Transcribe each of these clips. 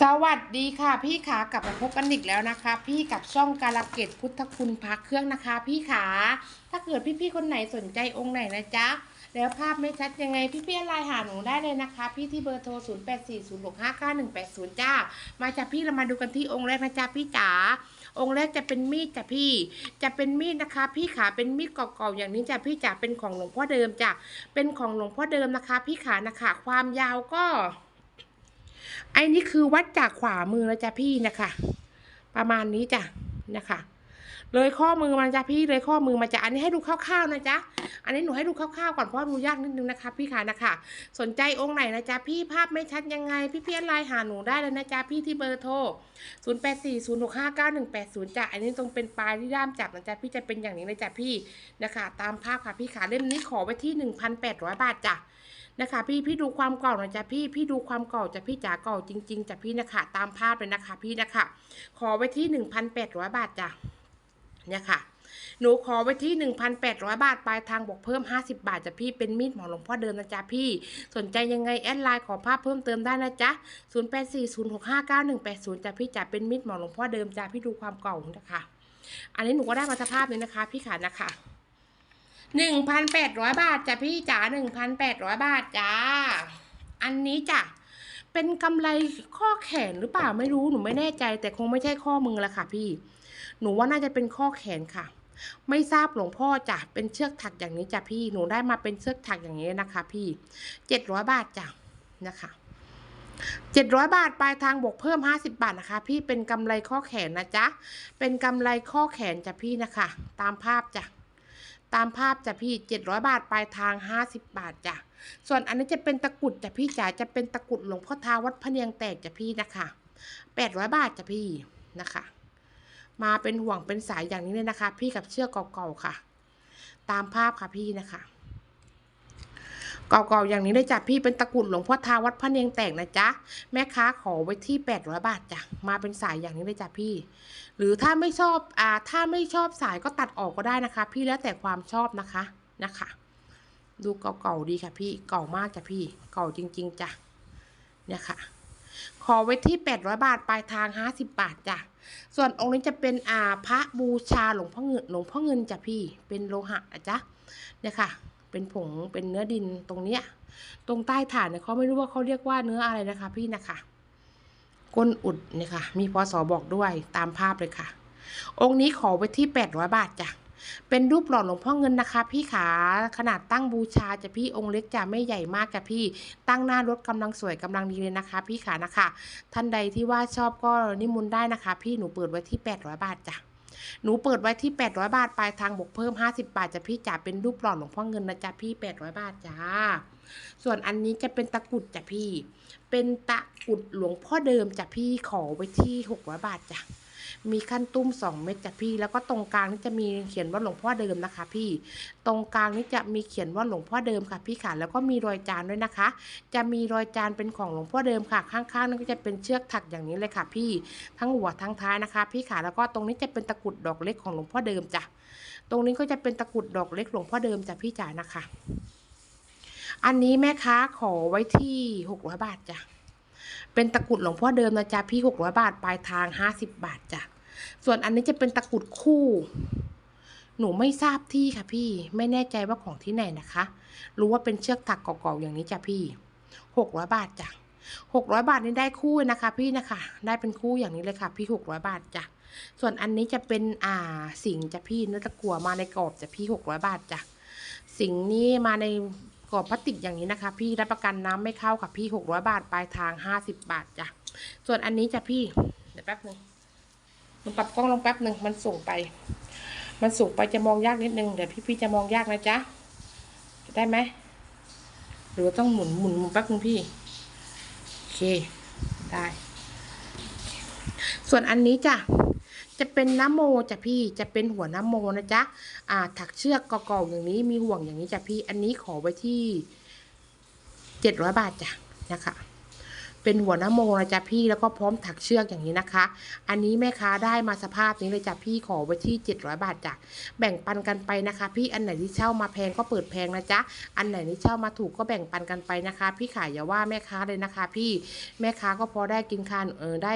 สวัสดีค่ะพี่ขากลับมาพบกันอีกแล้วนะคะ พี่กับช่องการะเกดพุทธคุณพักเครื่องนะคะ พี่ขาถ้าเกิดพี่ๆคนไหนสนใจองค์ไหนนะจ๊ะแล้วภาพไม่ชัดยังไงพี่ๆไลน์หาหนูได้เลยนะคะ พี่ที่เบอร์โทร 0 8 4 0 6 5 9 1 8 0 จ้า มาจากพี่เรามาดูกันที่องค์แรกนะจ๊ะพี่จ๋าองค์แรกจะเป็นมีดจ้ะพี่ จะเป็นมีดนะคะ พี่ขาเป็นมีดเก่าๆอย่างนี้จ้ะพี่จ๋าเป็นของหลวงพ่อเดิมจ้ะเป็นของหลวงพ่อเดิมนะคะ พี่ขานะคะ ความยาวก็ ไอ้นี่คือวัดจากขวามือนะจ๊ะพี่นะคะ ประมาณนี้จ้ะนะคะ เลยข้อมือมันจ้ะพี่เลยข้อมือมาจ้ะอันนี้ให้ดูคร่าวๆนะจ๊ะอันนี้หนูให้ดูคร่าวๆก่อนเพราะดูยากนิดนึงนะคะ พี่ขานะคะ สนใจองค์ไหนนะจ๊ะพี่ภาพไม่ชัดยังไง พี่เพี้ยนไลน์หาหนูได้เลยนะจ๊ะพี่ที่เบอร์โทร0 8 4 0 6 5 9 1 8 0จ้ะอันนี้ตรงเป็นปลายที่ด้ามจับนะจ๊ะพี่จะเป็นอย่างนี้เลยจ้ะพี่นะคะ ตามภาพค่ะพี่ขาเล่มนี้ขอไว้ที่ 1,800 บาทจ้ะนะคะพี่พี่ดูความเก่าหน่อยจ้ะพี่พี่ดูความเก่าจ้ะพี่จ๋าเก่าจริงๆจ้ะพี่นะคะตามภาพเลยนะคะ พี่นะคะขอไว้ที่หนึ่งพันแปดร้อยบาทจ้ะ เนี่ยค่ะ หนูขอไว้ที่หนึ่งพันแปดร้อยบาท ปลายทางบวกเพิ่มห้าสิบาทจ้ะพี่ เป็นมีดหมอหลวงพ่อเดิมนะจ๊ะพี่ สนใจยังไงแอดไลน์ขอภาพเพิ่มเติมได้นะจ๊ะศูนย์แปดสี่ศูนย์หกห้าเก้าหนึ่งแปดศูนย์จ้ะพี่จ๋าเป็นมีดหมอหลวงพ่อเดิมจ้ะพี่ดูความเก่านะคะ อันนี้หนูก็ได้มาสภาพนี้นะคะ พี่ขานะคะหนึ่งพันแปดร้อยบาทจ้ะพี่จ๋าหนึ่งพันแปดร้อยบาทจ้า อันนี้จ้ะเป็นกำไรข้อแขนหรือเปล่าไม่รู้หนูไม่แน่ใจ แต่คงไม่ใช่ข้อมือละค่ะพี่ หนูว่าน่าจะเป็นข้อแขนค่ะ ไม่ทราบหลวงพ่อจ้ะเป็นเชือกถักอย่างนี้จ้ะพี่หนูได้มาเป็นเชือกถักอย่างนี้นะคะ พี่เจ็ดร้อยบาทจ้ะนะคะเจ็ดร้อยบาทปลายทางบวกเพิ่มห้าสิบาทนะคะ พี่เป็นกำไรข้อแขนนะจ๊ะเป็นกำไรข้อแขนจ้ะพี่นะคะ ตามภาพจ้ะตามภาพจ้ะพี่700บาทปลายทาง50บบาทจ้ะส่วนอันนี้จะเป็นตะกุดจ้ะพี่จ๋าจะเป็นตะกุดหลวงพ่อทาวัดพะเนียงแตกจ้ะพี่นะคะ800บาทจ้ะพี่นะคะ มาเป็นห่วงเป็นสายอย่างนี้เลยนะคะ พี่กับเชือกเก่าๆค่ะ ตามภาพค่ะพี่นะคะเก่าๆอย่างนี้เลยจ้ะพี่เป็นตะกรุดหลวงพ่อทาวัดพระเนียงแตกนะจ๊ะแม่ค้าขอไว้ที่800บาทจ้ะมาเป็นสายอย่างนี้เลยจ้ะพี่ หรือถ้าไม่ชอบอ่าถ้าไม่ชอบสายก็ตัดออกก็ได้นะคะ พี่แล้วแต่ความชอบนะคะนะคะ ดูเก่าๆดีค่ะพี่เก่ามากจ้ะพี่ เก่าจริง ๆจ้ะเนี่ยค่ะ ขอไว้ที่ 800 บาท ปลายทาง 50 บาทจ้ะ ส่วนองค์นี้จะเป็นอ่าพระบูชาหลวงพ่อเงินหลวงพ่อเงินจ้ะพี่ เป็นโลหะนะจ๊ะ เนี่ยค่ะ เป็นผง เป็นเนื้อดินตรงเนี้ย ตรงใต้ฐานเนี่ยเขาไม่รู้ว่าเขาเรียกว่าเนื้ออะไรนะคะ พี่นะคะก้นอุดเนี่ยค่ะ มีพศบอกด้วยตามภาพเลยค่ะ องค์นี้ขอไว้ที่ 800 บาทจ้ะ เป็นรูปหล่อหลวงพ่อเงินนะคะ พี่ขาขนาดตั้งบูชาจะพี่องค์เล็กจะไม่ใหญ่มากจ้ะพี่ ตั้งหน้ารถกำลังสวยกำลังดีเลยนะคะ พี่ขานะคะ ท่านใดที่ว่าชอบก็นิมนต์ได้นะคะ พี่หนูเปิดไว้ที่ 800 บาทจ้ะหนูเปิดไว้ที่ 800 บาท ปลายทางบวกเพิ่ม 50 บาทจะพี่จ๋าเป็นรูปหล่อหลวงพ่อเงินนะจ๊ะพี่ 800 บาทจ้า ส่วนอันนี้จะเป็นตะกุดจ้ะพี่ เป็นตะกุดหลวงพ่อเดิมจ้ะพี่ขอไว้ที่ 600 บาทจ้ะ มีขั้นตุ้ม 2 เม็ดจ้ะพี่ แล้วก็ตรงกลางนี่จะมีเขียนว่าหลวงพ่อเดิมนะคะ พี่ ตรงกลางนี่จะมีเขียนว่าหลวงพ่อเดิมค่ะ พี่ค่ะ แล้วก็มีรอยจานด้วยนะคะ จะมีรอยจานเป็นของหลวงพ่อเดิมค่ะ ข้างๆนั่นก็จะเป็นเชือกถักอย่างนี้เลยค่ะ พี่ ทั้งหัวทั้งท้ายนะคะ พี่ค่ะ แล้วก็ตรงนี้จะเป็นตะกรุดดอกเล็กของหลวงพ่อเดิมจ้ะ ตรงนี้ก็จะเป็นตะกรุดดอกเล็กหลวงพ่อเดิมจ้ะพี่จ๋านะคะ อันนี้แม่ค้าขอไว้ที่600บาทจ้ะ เป็นตะกรุดหลวงพ่อเดิมนะจ๊ะพี่600บาทปลายทาง50บบาทจ้ะส่วนอันนี้จะเป็นตะกรุดคู่ หนูไม่ทราบที่ค่ะพี่ ไม่แน่ใจว่าของที่ไหนนะคะ รู้ว่าเป็นเชือกถักเก่าๆอย่างนี้จ้ะพี่600บาทจ้ะ600บาทนี่ได้คู่นะคะ พี่นะคะ ได้เป็นคู่อย่างนี้เลยค่ะ พี่600บาทจ้ะส่วนอันนี้จะเป็นอ่าสิงจ้ะพี่เนื้อตะกัวมาในกรอบจ้ะพี่600บาทจ้ะสิงนี่มาใน รอบพลาสติกอย่างนี้นะคะ พี่รับประกันน้ำไม่เข้าค่ะพี่600บาทปลายทาง50บบาทจ้ะส่วนอันนี้จ้ะพี่เดี๋ยวแป๊บนึงมันปรับกล้องลงแป๊บหนึ่งมันสูงไป มันสูงไปจะมองยากนิดนึงเดี๋ยวพี่พี่จะมองยากนะจ๊ะได้ไหมหรือต้องหมุนหมุนหมุนแป๊บนึงพี่โอเคได้ ส่วนอันนี้จ้ะ จะเป็นน้ำโมจ้ะพี่จะเป็นหัวน้ำโมนะจ๊ะอ่าถักเชือกกอๆอย่างนี้มีห่วงอย่างนี้จ้ะพี่อันนี้ขอไว้ที่เจ็ดร้อยบาทจ้ะนะคะ เป็นหัวน้ำโมนะจ๊ะพี่แล้วก็พร้อมถักเชือกอย่างนี้นะคะ อันนี้แม่ค้าได้มาสภาพนี้เลยจ้ะพี่ขอไว้ที่ 700 บาทจ้ะแบ่งปันกันไปนะคะ พี่อันไหนที่เช่ามาแพงก็เปิดแพงนะจ๊ะอันไหนที่เช่ามาถูกก็แบ่งปันกันไปนะคะ พี่ขายอย่าว่าแม่ค้าเลยนะคะ พี่แม่ค้าก็พอได้กินค่าเออได้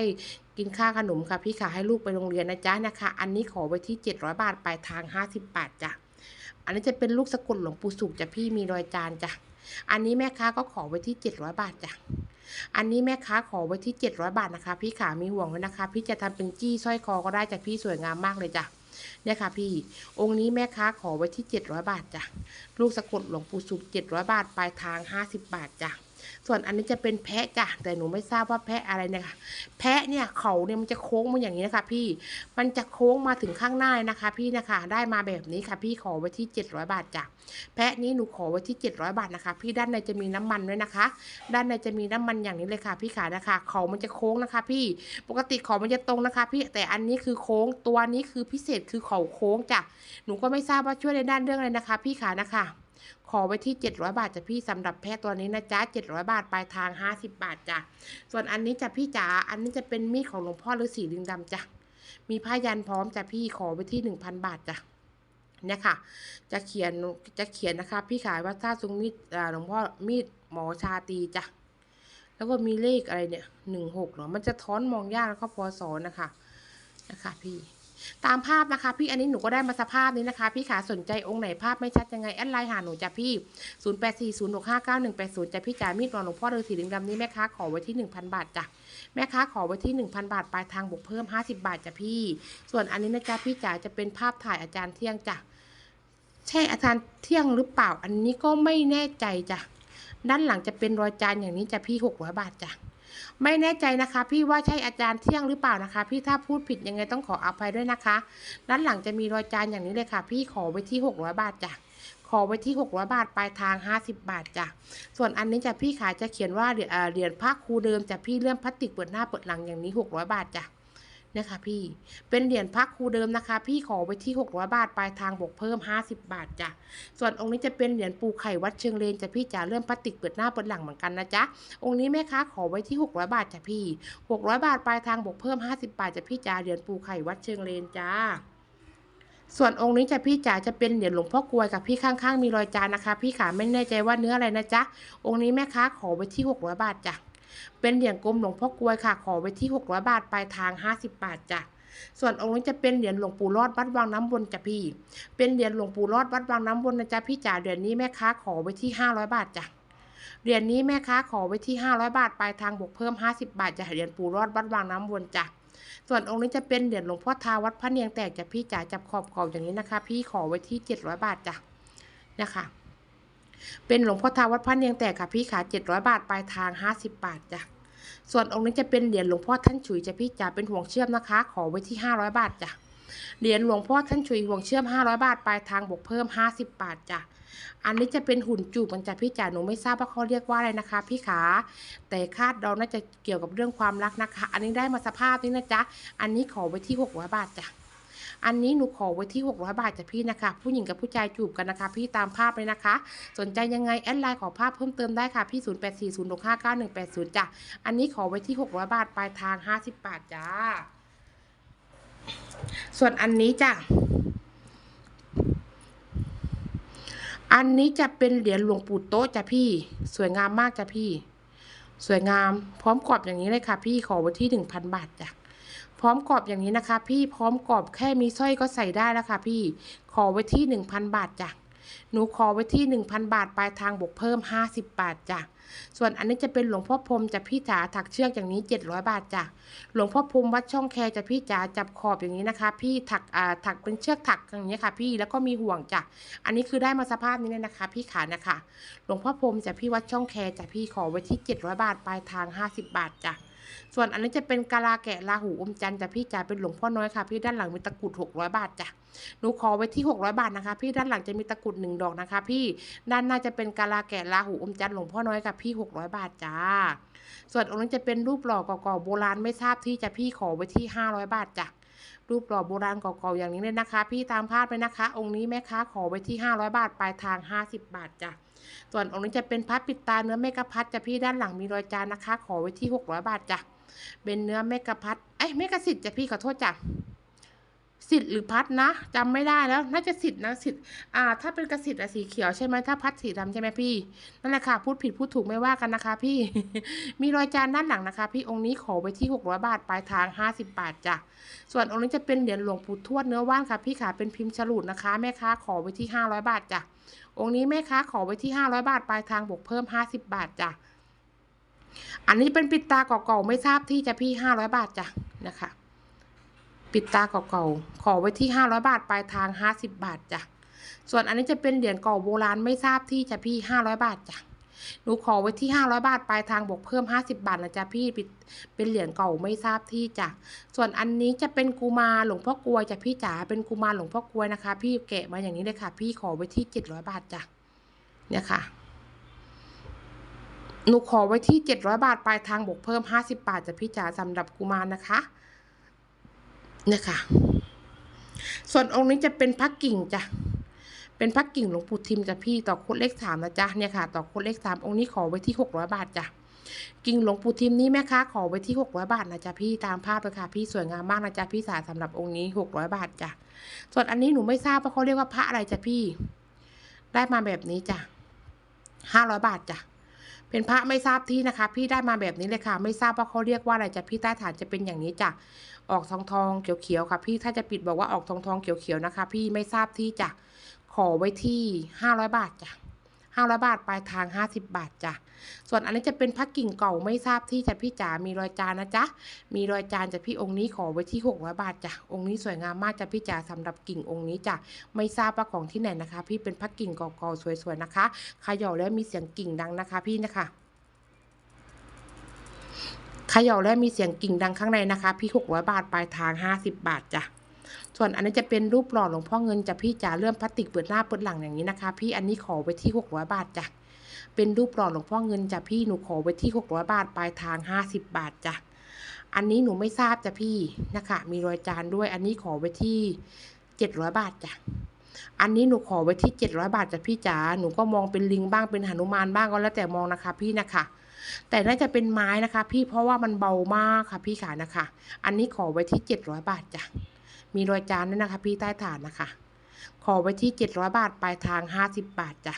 กินค่าขนมค่ะพี่ขายให้ลูกไปโรงเรียนนะจ๊ะนะคะ อันนี้ขอไว้ที่ 700 บาทปลายทาง 50 บาทจ้ะอันนี้จะเป็นลูกสกุลหลวงปู่สุขจ้ะพี่มีรอยจานจ้ะอันนี้แม่ค้าก็ขอไว้ที่ 700 บาทจ้ะ อันนี้แม่ค้าขอไว้ที่ 700 บาทนะคะ พี่ขามีห่วงไว้นะคะ พี่จะทำเป็นจี้สร้อยคอก็ได้จากพี่สวยงามมากเลยจ้ะเนี่ยค่ะพี่ องค์นี้แม่ค้าขอไว้ที่ 700 บาทจ้ะ ลูกสะกดหลวงปู่สุข700 บาท ปลายทาง 50 บาทจ้ะ ส่วนอันนี้จะเป็นแพะจ้ะแต่หนูไม่ทราบว่าแพะอะไรเนี่ยค่ะแพะเนี่ยเขาเนี่ยมันจะโค้งมาอย่างนี้นะคะ พี่มันจะโค้งมาถึงข้างหน้านะคะ พี่นะคะ ได้มาแบบนี้ค่ะ พี่ขอไว้ที่ 700 บาทจ้ะแพะนี้หนูขอไว้ที่ 700 บาทนะคะ พี่ด้านในจะมีน้ำมันด้วยนะคะ ด้านในจะมีน้ำมันอย่างนี้เลยค่ะ พี่ขานะคะ เขามันจะโค้งนะคะ พี่ปกติเขามันจะตรงนะคะ พี่แต่อันนี้คือโค้งตัวนี้คือพิเศษคือเขาโค้งจ้ะหนูก็ไม่ทราบว่าช่วยในด้านเรื่องอะไรนะคะ พี่ขานะคะ ขอไว้ที่ 700 บาทจ้ะพี่สำหรับแพะตัวนี้นะจ๊ะ700 บาทปลายทาง 50 บาทจ้ะส่วนอันนี้จ้ะพี่จ๋าอันนี้จะเป็นมีดของหลวงพ่อฤาษีลิงดำจ้ะมีผ้ายันพร้อมจ้ะพี่ขอไว้ที่ 1,000 บาทจ้ะเนี่ยค่ะ จะเขียนจะเขียนนะคะ พี่ขายว่าถ้าทรงมีดอ่าหลวงพ่อมีดหมอชาตีจ้ะแล้วก็มีเลขอะไรเนี่ยหนึ่งหกเหรอมันจะท้อนมองยากแล้วก็พอสอนนะคะนะคะพี่ ตามภาพนะคะ พี่อันนี้หนูก็ได้มาสภาพนี้นะคะ พี่ขาสนใจองค์ไหนภาพไม่ชัดยังไงแอดไลน์หาหนูจ้ะพี่ 0 8 4 0 6 5 9 1 8 0จ้ะพี่จ๋ามีดรองหลวงพ่อฤาษีลิงดำนี้แม่ค้าขอไว้ที่ 1,000 บาทจ้ะแม่ค้าขอไว้ที่ 1,000 บาทปลายทางบวกเพิ่ม 50 บาทจ้ะพี่ ส่วนอันนี้นะจ๊ะพี่จ๋าจะเป็นภาพถ่ายอาจารย์เที่ยงจ้ะใช่อาจารย์เที่ยงหรือเปล่าอันนี้ก็ไม่แน่ใจจ้ะด้านหลังจะเป็นรอยจานอย่างนี้จะพี่หกร้อยบาทจ้ะ ไม่แน่ใจนะคะ พี่ว่าใช่อาจารย์เที่ยงหรือเปล่านะคะ พี่ถ้าพูดผิดยังไงต้องขออภัยด้วยนะคะด้านหลังจะมีรอยจานอย่างนี้เลยค่ะ พี่ขอไว้ที่หกร้อยบาทจ้ะขอไว้ที่หกร้อยบาท ปลายทางห้าสิบบาทจ้ะ ส่วนอันนี้จะพี่ขายจะเขียนว่าเหรียญเอ่อเหรียญพระครูเดิมจะพี่เลื่อมพลาสติกเปิดหน้าเปิดหลังอย่างนี้หกร้อยบาทจ้ะ นี่ยค่ะพี่เป็นเหรียญพระครูเดิมนะคะ พี่ขอไว้ที่ 600 บาทปลายทางบวกเพิ่ม 50 บาทจ้ะส่วนองค์นี้จะเป็นเหรียญปูไข่วัดเชิงเลนจ้ะพี่จ๋าเริ่มพลาสติกเปิดหน้าเปิดหลังเหมือนกันนะจ๊ะองค์นี้แม่ค้าขอไว้ที่ 600 บาทจ้ะพี่ 600 บาทปลายทางบวกเพิ่ม 50 บาทจ้ะพี่จ๋าเหรียญปูไข่วัดเชิงเลนจ้าส่วนองค์นี้จะพี่จ๋าจะเป็นเหรียญหลวงพ่อกลวยกับพี่ข้างๆมีรอยจานนะคะ พี่ขาไม่แน่ใจว่าเนื้ออะไรนะจ๊ะองค์นี้แม่ค้าขอไว้ที่ 600 บาทจ้ะ เป็นเหรียญกลมหลวงพ่อกลวยค่ะ ขอไว้ที่ 600 บาทปลายทาง 50 บาทจ้ะส่วนองค์นี้จะเป็นเหรียญหลวงปู่รอดวัดวังน้ำวนจ้ะพี่ เป็นเหรียญหลวงปู่รอดวัดวังน้ำวนนะจ๊ะพี่จ๋าเหรียญนี้แม่ค้าขอไว้ที่ 500 บาทจ้ะเหรียญนี้แม่ค้าขอไว้ที่ 500 บาทปลายทางบวกเพิ่ม 50 บาทจะเหรียญปู่รอดวัดวังน้ำวนจ้ะส่วนองค์นี้จะเป็นเหรียญหลวงพ่อทาวัดพระเนียงแตกจ้ะพี่จ๋าจับขอบขอบอย่างนี้นะคะ พี่ขอไว้ที่ 700 บาทจ้ะนะคะ เป็นหลวงพ่อทาวัดพระเนียงแตกค่ะ พี่ขา700บาทปลายทาง50บบาทจ้ะส่วนองค์นี้จะเป็นเหรียญหลวงพ่อท่านฉุยจ้ะพี่จ๋าเป็นห่วงเชื่อมนะคะ ขอไว้ที่500บาทจ้ะเหรียญหลวงพ่อท่านฉุยห่วงเชื่อม500บาทปลายทางบวกเพิ่ม50บบาทจ้ะอันนี้จะเป็นหุ่นจูบมันจ้ะพี่จ๋าหนูไม่ทราบว่าเขาเรียกว่าอะไรนะคะ พี่ขาแต่คาดเดาน่าจะเกี่ยวกับเรื่องความรักนะคะ อันนี้ได้มาสภาพนี้นะจ๊ะอันนี้ขอไว้ที่600บาทจ้ะ อันนี้หนูขอไว้ที่ 600 บาทจ้ะพี่นะคะ ผู้หญิงกับผู้ชายจูบกันนะคะ พี่ตามภาพเลยนะคะ สนใจยังไงแอดไลน์ขอภาพเพิ่มเติมได้ค่ะพี่ 0840659180จ้ะอันนี้ขอไว้ที่ 600 บาทปลายทาง 50 บาทจ้า ส่วนอันนี้จ้ะอันนี้จะเป็นเหรียญหลวงปู่โต๊ะจ้ะพี่ สวยงามมากจ้ะพี่ สวยงามพร้อมกรอบอย่างนี้เลยค่ะ พี่ขอไว้ที่หนึ่งพันบาทจ้ะ พร้อมกรอบอย่างนี้นะคะ พี่พร้อมกรอบแค่มีสร้อยก็ใส่ได้แล้วค่ะ พี่ขอไว้ที่หนึ่งพันบาทจ้ะหนูขอไว้ที่หนึ่งพันบาทปลายทางบวกเพิ่มห้าสิบบาทจ้ะส่วนอันนี้จะเป็นหลวงพ่อพรมจะพี่จ๋าถักเชือกอย่างนี้เจ็ดร้อยบาทจ้ะหลวงพ่อพรมวัดช่องแคจะพี่จ๋าจับขอบอย่างนี้นะคะ พี่ถักอ่าถักเป็นเชือกถักอย่างนี้ค่ะ พี่แล้วก็มีห่วงจ้ะอันนี้คือได้มาสภาพนี้เลยนะคะ พี่ขานะคะ หลวงพ่อพรมจะพี่วัดช่องแคจะพี่ขอไว้ที่ 700 บาทปลายทาง 50 บาทจ้ะ ส่วนอันนี้จะเป็นกาลาแกะลาหูอมจันทร์จ้ะพี่จ๋ายเป็นหลวงพ่อน้อยค่ะ พี่ด้านหลังมีตะกรุด600 บาทจ้ะหนูขอไว้ที่ 600 บาทนะคะ พี่ด้านหลังจะมีตะกรุดหนึ่งดอกนะคะ พี่ด้านหน้าจะเป็นกาลาแกะลาหูอมจันทร์หลวงพ่อน้อยค่ะพี่ 600 บาทจ้า ส่วนองค์นี้จะเป็นรูปหล่อก่าๆโบราณไม่ทราบที่จะพี่ขอไว้ที่ 500 บาทจ้ะรูปหล่อโบราณเก่าๆอย่างนี้เลยนะคะ พี่ตามภาพเลยนะคะ องค์นี้แม่ค้าขอไว้ที่ 500 บาทปลายทาง 50 บาทจ้ะ ส่วนองค์นี้จะเป็นพัดปิดตาเนื้อเมกะพัดจะพี่ด้านหลังมีรอยจานนะคะ ขอไว้ที่ 600 บาทจ้ะเป็นเนื้อเมกะพัดเอ้ยเมกะสิทธิ์จะพี่ขอโทษจ้ะ สิทธิ์หรือพัดนะจำไม่ได้แล้วน่าจะสิทธิ์นะสิทธิ์อ่า ถ้าเป็นกระสิทธิ์อะสีเขียวใช่ไหมถ้าพัดสีดำใช่ไหมพี่นั่นแหละค่ะพูดผิดพูดถูกไม่ว่ากันนะคะ พี่ มีรอยจานด้านหลังนะคะ พี่องค์นี้ขอไว้ที่ 600 บาทปลายทาง 50 บาทจ้ะส่วนองค์นี้จะเป็นเหรียญหลวงปู่ทวดเนื้อว่านค่ะ พี่ขาเป็นพิมพ์ฉลุนะคะแม่ค้าขอไว้ที่ 500 บาทจ้ะองค์นี้แม่ค้าขอไว้ที่ 500 บาทปลายทางบวกเพิ่ม 50 บาทจ้ะอันนี้เป็นปิดตาเก่าๆไม่ทราบที่จะพี่ 500 บาทจ้ะนะคะ ปิดตาเก่าๆ ขอไว้ที่ 500 บาท ปลายทาง 50 บาทจ้ะ ส่วนอันนี้จะเป็นเหรียญเก่าโบราณไม่ทราบที่จะพี่ 500 บาทจ้ะ หนูขอไว้ที่ 500 บาท ปลายทางบวกเพิ่ม 50 บาทนะจ๊ะพี่ เป็นเหรียญเก่าไม่ทราบที่จ้ะ ส่วนอันนี้จะเป็นกุมาหลวงพ่อกลวยจ้ะพี่จ๋า เป็นกุมาหลวงพ่อกลวยนะคะ พี่แกะมาอย่างนี้เลยค่ะ พี่ขอไว้ที่ 700 บาทจ้ะ เนี่ยค่ะหนูขอไว้ที่ 700 บาท ปลายทางบวกเพิ่ม 50 บาทจ้ะพี่จ๋าสำหรับกุมารนะคะ เนี่ยค่ะ ส่วนองค์นี้จะเป็นพักกิ่งจ้ะ เป็นพักกิ่งหลวงปู่ทิมจ้ะพี่ต่อโคดเลขสามนะจ๊ะเนี่ยค่ะ ต่อโคดเลขสามองค์นี้ขอไว้ที่หกร้อยบาทจ้ะกิ่งหลวงปู่ทิมนี่แม่ค้าขอไว้ที่หกร้อยบาทนะจ๊ะพี่ตามภาพเลยค่ะพี่สวยงามมากนะจ๊ะพี่สาสำหรับองค์นี้หกร้อยบาทจ้ะ ส่วนอันนี้หนูไม่ทราบว่าเขาเรียกว่าพระอะไรจ้ะพี่ ได้มาแบบนี้จ้ะห้าร้อยบาทจ้ะเป็นพระไม่ทราบที่นะคะ พี่ได้มาแบบนี้เลยค่ะ ไม่ทราบว่าเขาเรียกว่าอะไรจ้ะพี่ใต้ฐานจะเป็นอย่างนี้จ้ะ ออกทองทองเขียวๆค่ะพี่ถ้าจะปิดบอกว่าออกทองทองเขียวๆนะคะ พี่ไม่ทราบที่จ้ะขอไว้ที่ห้าร้อยบาทจ้ะห้าร้อยบาทปลายทางห้าสิบบาทจ้ะส่วนอันนี้จะเป็นพักกิ่งเก่าไม่ทราบที่จะพี่จ๋ามีรอยจานนะจ๊ะมีรอยจานจะพี่องค์นี้ขอไว้ที่หกร้อยบาทจ้ะองค์นี้สวยงามมากจ้ะพี่จ๋าสำหรับกิ่งองค์นี้จ้ะไม่ทราบว่าของที่ไหนนะคะ พี่เป็นพักกิ่งเก่าๆสวยๆนะคะขย่าแล้วมีเสียงกิ่งดังนะคะ พี่นะคะ เขย่าแล้วมีเสียงกิ่งดังข้างในนะคะ พี่หกร้อยบาทปลายทางห้าสิบบาทจ้ะส่วนอันนี้จะเป็นรูปหล่อหลวงพ่อเงินจะพี่จ๋าเลื่อมพลาสติกเปิดหน้าเปิดหลังอย่างนี้นะคะ พี่อันนี้ขอไว้ที่หกร้อยบาทจ้ะเป็นรูปหล่อหลวงพ่อเงินจ้ะพี่หนูขอไว้ที่หกร้อยบาทปลายทางห้าสิบบาทจ้ะอันนี้หนูไม่ทราบจ้ะพี่นะคะ มีรอยจานด้วย อันนี้ขอไว้ที่เจ็ดร้อยบาทจ้ะอันนี้หนูขอไว้ที่เจ็ดร้อยบาทจ้ะพี่จ๋าหนูก็มองเป็นลิงบ้างเป็นหนุมานบ้างก็แล้วแต่มองนะคะ พี่นะคะ แต่น่าจะเป็นไม้นะคะ พี่เพราะว่ามันเบามากค่ะพี่ขานะคะ อันนี้ขอไว้ที่เจ็ดร้อยบาทจ้ะมีรอยจานด้วยนะคะ พี่ใต้ฐานนะคะ ขอไว้ที่ 700 บาทปลายทาง 50 บาทจ้ะ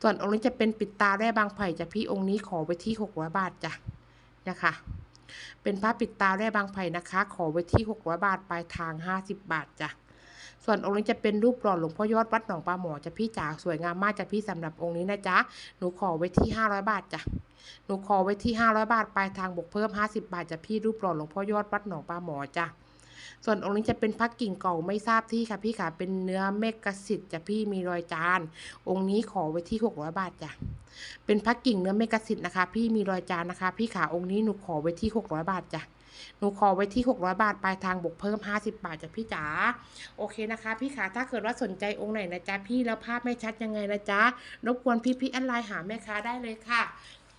ส่วนองค์นี้จะเป็นปิดตาแร่บางไผ่จ้ะพี่องค์นี้ขอไว้ที่ 600 บาทจ้ะนะคะเป็นผ้าปิดตาแร่บางไผ่นะคะ ขอไว้ที่ 600 บาทปลายทาง 50 บาทจ้ะ ส่วนองค์นี้จะเป็นรูปหล่อหลวงพ่อยอดวัดหนองปลาหมอจะพี่จ๋าสวยงามมากจะพี่สำหรับองค์นี้นะจ๊ะหนูขอไว้ที่ 500 บาทจ้ะหนูขอไว้ที่ 500 บาทปลายทางบวกเพิ่ม 50 บาทจะพี่รูปหล่อหลวงพ่อยอดวัดหนองปลาหมอจ้ะส่วนองค์นี้จะเป็นพักกิ่งเก่าไม่ทราบที่ค่ะพี่ค่ะเป็นเนื้อเมกะสิทธิ์จะพี่มีรอยจาน องค์นี้ขอไว้ที่ 600 บาทจ้ะเป็นพักกิ่งเนื้อเมกะสิทธิ์นะคะ พี่มีรอยจานนะคะ พี่ขาองค์นี้หนูขอไว้ที่ 600 บาทจ้ะ หนูขอไว้ที่ 600 บาทปลายทางบวกเพิ่ม 50 บาทจ้ะพี่จ๋าโอเคนะคะ พี่ขาถ้าเกิดว่าสนใจองค์ไหนนะจ๊ะพี่แล้วภาพไม่ชัดยังไงนะจ๊ะรบกวนพี่พี่ๆอันไลน์หาแม่ค้าได้เลยค่ะ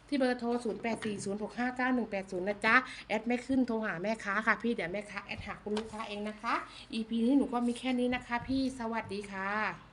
ที่เบอร์โทร 0 8 4 0 6 5 9 1 8 0 นะจ๊ะ แอดไม่ขึ้นโทรหาแม่ค้าค่ะพี่ เดี๋ยวแม่ค้าแอดหาคุณลูกค้าเองนะคะ EP นี้หนูก็มีแค่นี้นะคะพี่ สวัสดีค่ะ